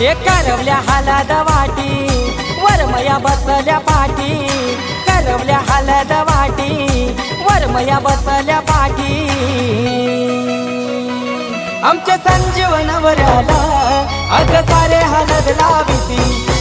ते करवल्या हालद वाटी वरमया बसल्या पाठी करवल्या हालद वाटी वरमया बसल्या पाठी आमच्या संजीवनावऱ्याला आज सारे हालद लाविती.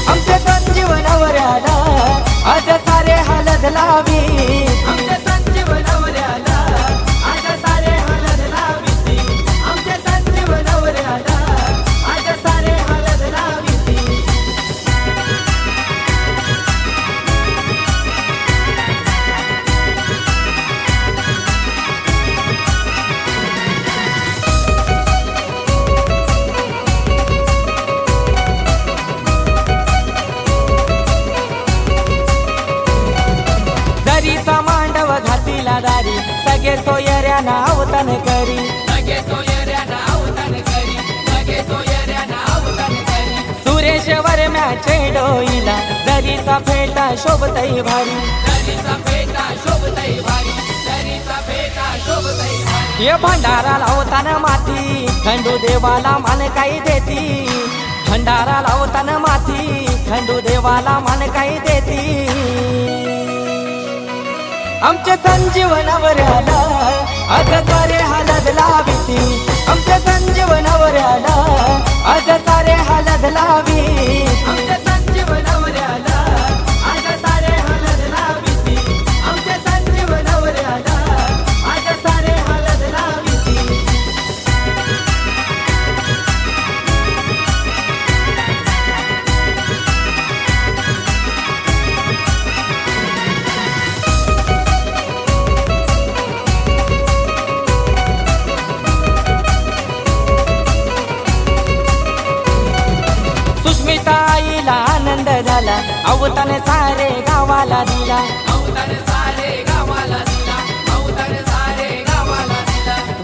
दारी सगळे सोयऱ्या नावतन करी. सगळे सोयऱ्या नावतन करी. सगळे सोयऱ्या नावतन करी. सुरेश वरम्याचे डोईला. जरीचा फेटा शोभतई भारी. जरीचा फेटा शोभतई भारी. फेटा शोभतई भारी. ये भंडारा लावताना माती. खंडू देवाला मान काही देती. भंडारा लावताना माती. खंडू देवाला मान काही देती. आमच्या संजीवनावर आला. झाला. अवताने सारे गावाला दिला.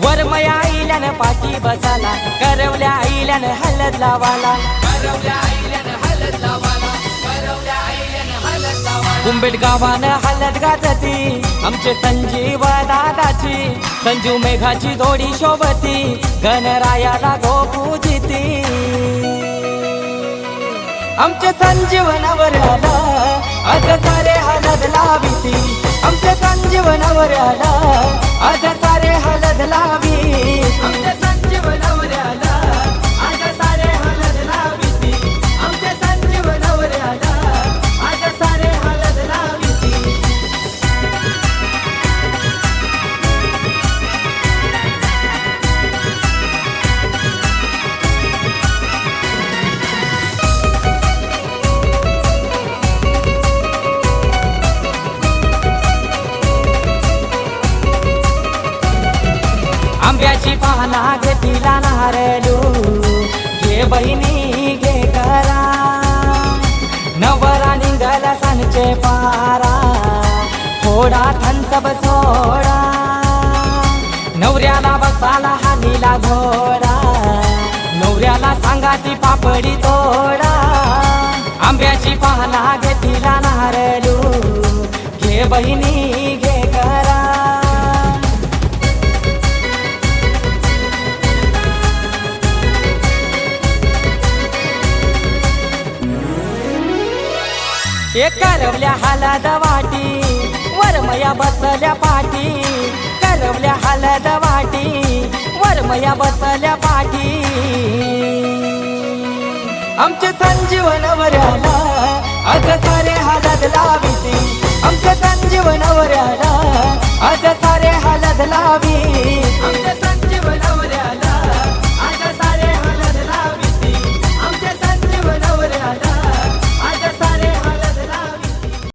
वरमया आईल्यानं पाठी बसाला. करवल्या आईल्यानं हलद लावाला. कुंबेट गावानं हलद गाजती. आमचे संजीव दादाची. संजू मेघाची जोडी शोभती. गणरायाला गो जिती. आमच्या संजीवनावर आला. आज सारे हालत लाविती आमच्या संजीवनावर आला. आज सारे हालत लावी आंब्याची पाना घेतीला नारळू घे बहिणी घे करा. नवरा निघाल सांचे पारा. थोडा थंसब सोडा. नवऱ्याला बसाला हानीला घोडा नवऱ्याला सांगा ती पापडी तोडा. आंब्याची पाना घेतीला नारळू घे बहिणी करवल्या हालद वाटी वरमया बसल्या पाठी करवल्या हालद वाटी वरमया बसल्या पाठी आमचे संजीवन आला